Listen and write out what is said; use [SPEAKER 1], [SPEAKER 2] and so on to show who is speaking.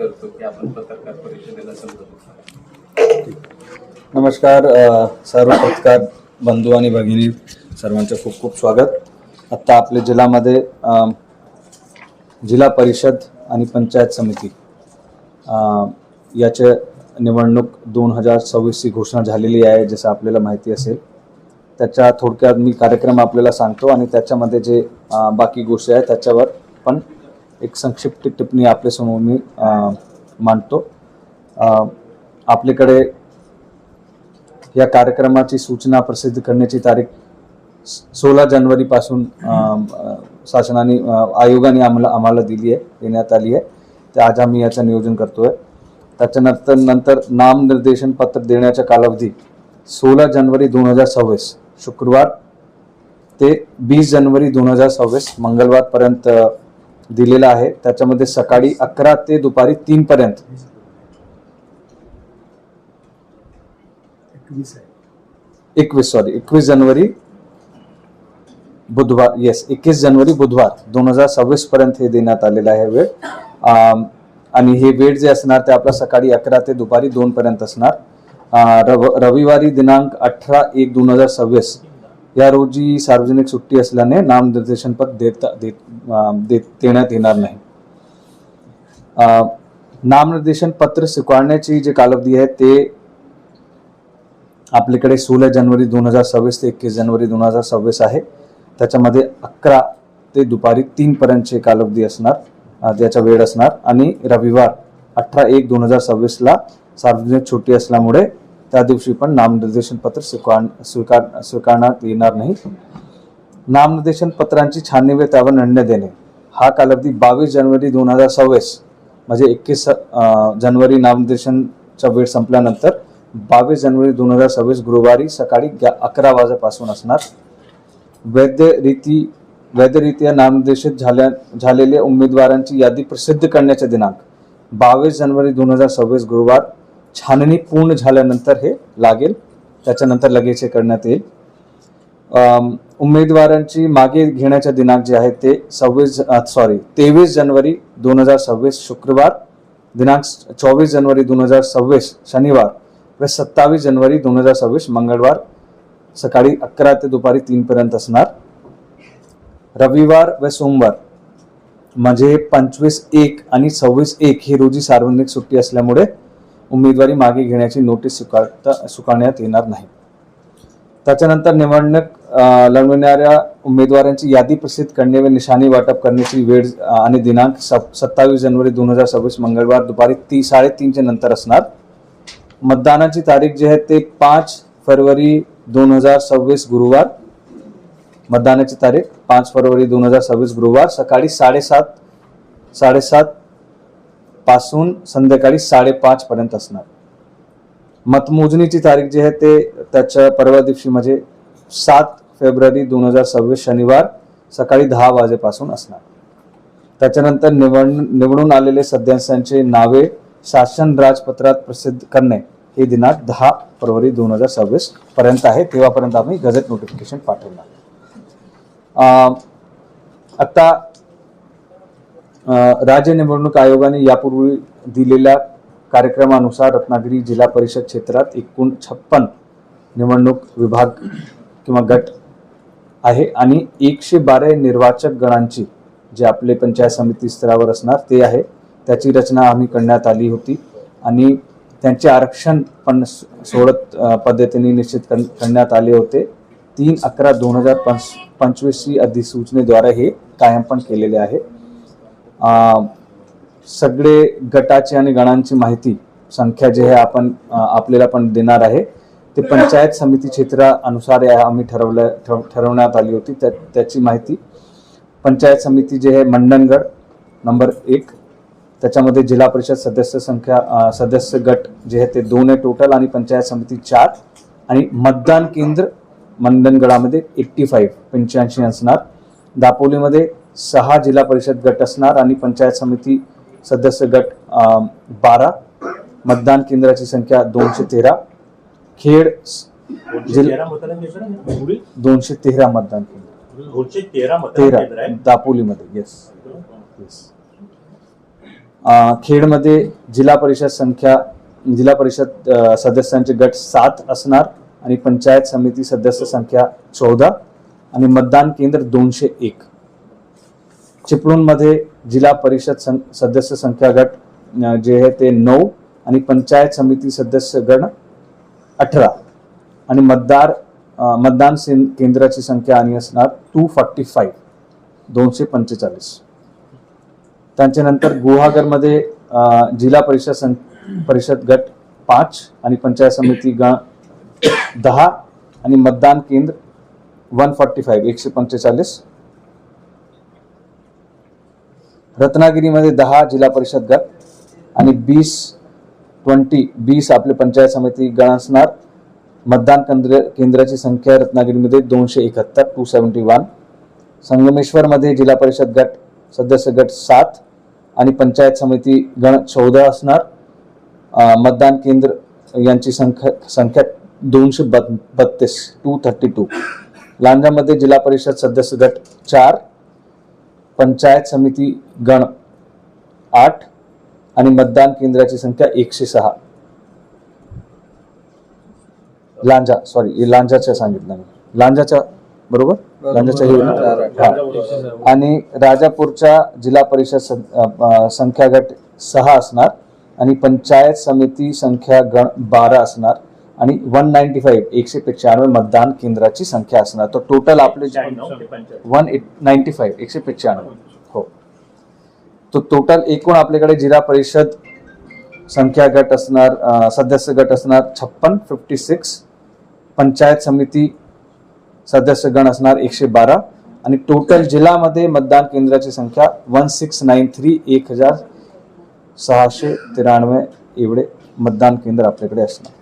[SPEAKER 1] करतो की आपण पत्रकार परिषदेला संबोधित
[SPEAKER 2] नमस्कार सर्व पत्रकार बंधू आणि भगिनी सर्वांचं खूप खूप स्वागत. आत्ता आपल्या जिल्ह्यामध्ये जिल्हा परिषद आणि पंचायत समिती याचे निवडणूक दोन हजार सव्वीसची घोषणा झालेली आहे जसं आपल्याला माहिती असेल. त्याच्या थोडक्यात मी कार्यक्रम आपल्याला सांगतो आणि त्याच्यामध्ये जे बाकी गोष्टी आहेत त्याच्यावर पण एक संक्षिप्त टिप्पणी आपल्यासमोर मी मांडतो. आपल्याकडे या कार्यक्रमाची सूचना प्रसिद्ध करण्याची तारीख सोळा जानेवारीपासून शासनाने आयोगाने आम्हाला आम्हाला दिली आहे देण्यात आली आहे. तर आज आम्ही याचं नियोजन करतोय. त्याच्यानंतर नंतर नामनिर्देशन पत्र देण्याचा कालावधी सोळा जानेवारी दोन हजार सव्वीस शुक्रवार ते वीस जानेवारी दोन हजार सव्वीस मंगळवारपर्यंत दिलेला आहे. त्याच्यामध्ये सकाळी अकरा ते दुपारी तीनपर्यंत एकवीस सॉरी एकवीस जानेवारी बुधवार. येस एकवीस जानेवारी बुधवार. दोन हजार सव्वीस पर्यंत हे देण्यात आलेलं आहे वेळ. आणि हे वेळ जे असणार ते आपला सकाळी अकरा ते दुपारी दोन पर्यंत असणार. रव- रविवारी दिनांक अठरा एक दोन हजार सव्वीस. या रोजी सार्वजनिक सुट्टी असल्याने नामनिर्देशन पद देता देत देण्यात येणार नाही. नामनिर्देशन पत्र स्वीकारण्याची जे कालावधी आहे ते आपल्याकडे सोळा जानेवारी दोन हजार सव्वीस ते एकवीस जानेवारी दोन हजार सव्वीस आहे. त्याच्यामध्ये अकरा ते दुपारी तीन पर्यंतचे कालावधी असणार त्याचा वेळ असणार आणि रविवार अठरा एक दोन हजार सव्वीसला सार्वजनिक सुट्टी असल्यामुळे त्या दिवशी पण नामनिर्देशन पत्र स्वीकार स्वीकार स्वीकारण्यात येणार नाही. नामनिर्देशन पत्रांची छाननी व त्यावर निर्णय देणे. हा कालावधी बावीस जानेवारी दोन हजार सव्वीस म्हणजे एकवीस जानेवारी नामनिर्देशनचा वेळ संपल्यानंतर बावीस जानेवारी दोन हजार सव्वीस गुरुवारी सकाळी ग्या- अकरा वाजेपासून असणार वैद्य रीती वैधरित्या नामनिर्देशित झाल्या झालेल्या उमेदवारांची यादी प्रसिद्ध करण्याचे दिनांक बावीस जानेवारी दोन हजार सव्वीस गुरुवार छाननी पूर्ण झाल्यानंतर हे लागेल. त्याच्यानंतर लगेच हे करण्यात येईल. उमेदवारांची मागे घेण्याचे दिनांक जे आहे ते सव्वीस सॉरी तेवीस जानेवारी दोन हजार सव्वीस शुक्रवार दिनांक चोवीस जानेवारी दोन हजार सव्वीस शनिवार व सत्तावीस जानेवारी दोन हजार सव्वीस मंगळवार सकाळी अकरा ते दुपारी तीनपर्यंत असणार. रविवार व सोमवार म्हणजे पंचवीस एक आणि सव्वीस एक ही रोजी सार्वजनिक सुट्टी असल्यामुळे उमेदवारी मागे घेण्याची नोटीस स्वीकारता स्वीकारण्यात येणार नाही. त्याच्यानंतर निवडणूक लढविणाऱ्या उमेदवारांची यादी प्रसिद्ध करणे व निशाणी वाटप करण्याची वेळ आणि दिनांक सत्तावीस जानेवारी दोन हजार सव्वीस मंगळवार दुपारी ती साडेतीनच्या नंतर असणार. मतदानाची तारीख जी आहे ते पाच फरवरी दोन हजार सव्वीस गुरुवार. मतदानाची तारीख पाच फरवरी दोन हजार सव्वीस गुरुवार सकाळी साडेसात साडेसात पासून संध्याकाळी साडेपाच पर्यंत असणार. मतमोजणीची तारीख जी आहे ते त्याच्या परवा दिवशी म्हणजे सात फेब्रुवारी दोन हजार सव्वीस शनिवार सकाळी दहा वाजेपासून असणार. त्याच्यानंतर निवड निवडून आलेले सदस्यांचे नावे शासन राजपत्रात प्रसिद्ध करणे हे दिनांक दहा फरवरी दोन हजार सव्वीस पर्यंत आहे. तेव्हापर्यंत आम्ही गजट नोटिफिकेशन पाठवणार. आता राज्य निवडणूक आयोगाने यापूर्वी दिलेल्या कार्यक्रमानुसार रत्नागिरी जिल्हा परिषद क्षेत्रात एकूण छप्पन निवडणूक विभाग किंवा गट आहे आणि एकशे बारा निर्वाचक गणांची जे आपले पंचायत समिती स्तरावर असणार ते आहे. त्याची रचना आम्ही करण्यात आली होती आणि त्यांचे आरक्षण पण सोडत पद्धतीने निश्चित कर- करण्यात आले होते. तीन अकरा दोन हजार पंच पंचवीस अधिसूचनेद्वारे हे कायम पण केलेले आहे. सगळे गटाची आणि गणांची माहिती संख्या जे आहे आपण आपल्याला पण देणार आहे. ते पंचायत समिती क्षेत्रानुसार या आम्ही ठरवलं ठरवण्यात आली होती. त्या त्याची माहिती. पंचायत समिती जे आहे मंडणगड नंबर एक. त्याच्यामध्ये जिल्हा परिषद सदस्य संख्या सदस्य गट जे आहे ते दोन आहे टोटल आणि पंचायत समिती चार. आणि मतदान केंद्र मंडणगडामध्ये एट्टी फाईव्ह पंच्याऐंशी असणार. दापोलीमध्ये सहा जिल्हा परिषद गट असणार आणि पंचायत समिती सदस्य गट बारा मतदान केंद्राची संख्या दोनशे तेरा खेड? दोनशे तेरा मतदान केंद्र
[SPEAKER 3] तेरा
[SPEAKER 2] दापोलीमध्ये येस येस अ, खेडमध्ये जिल्हा परिषद संख्या जिल्हा परिषद सदस्यांचे गट सात असणार आणि पंचायत समिती सदस्य संख्या चौदा आणि मतदान केंद्र दोनशे एक. चिपळूणमध्ये जिल्हा परिषद सं- सदस्य संख्या गट जे आहे ते नऊ आणि पंचायत समिती सदस्य गण अठरा. आणि मतदार मतदान केंद्राची संख्या आणि असणार टू फॉर्टी फाईव्ह दोनशे पंचेचाळीस. त्यांच्यानंतर गुहागरमध्ये जिल्हा परिषद सं परिषद गट पाच आणि पंचायत समिती गण दहा आणि मतदान केंद्र वन फॉर्टी फाईव्ह एकशे पंचेचाळीस. रत्नागिरीमध्ये दहा जिल्हा परिषद गट आणि बीस ट्वेंटी बीस आपले पंचायत समिती गण असणार मतदान केंद्र केंद्राची संख्या रत्नागिरीमध्ये दोनशे एकाहत्तर टू सेवन्टी वन संगमेश्वरमध्ये जिल्हा परिषद गट सदस्य गट सात आणि पंचायत समिती गण चौदा असणार. मतदान केंद्र यांची संख्या संख्या दोनशे बत्तीस टू थर्टी टू लांजामध्ये जिल्हा परिषद सदस्य गट चार पंचायत समिती गण आठ आणि मतदान केंद्राची संख्या एकशे सहा. लांजा सॉरी लांजाच्या सांगितलं मी. लांजाच्या बरोबर? लांजाच्या. आणि राजापूरच्या जिल्हा परिषद संख्या गट सहा असणार आणि पंचायत समिती संख्या गण बारा असणार. आणि वन नाईन्टी फाईव्ह एकशे पंच्याण्णव मतदान केंद्राची संख्या असणार. तर टोटल आपले वन एट नाईन्टी फाईव्ह एकशे पंच्याण्णव हो. तो टोटल एकूण आपल्याकडे जिल्हा परिषद संख्या गट असणार सदस्य गट असणार छप्पन फिफ्टी सिक्स पंचायत समिती सदस्य गण असणार एकशे बारा आणि टोटल जिल्ह्यामध्ये मतदान केंद्राची संख्या वन सिक्स नाईन थ्री एक हजार सहाशे त्र्याण्णव एवढे मतदान केंद्र आपल्याकडे असणार.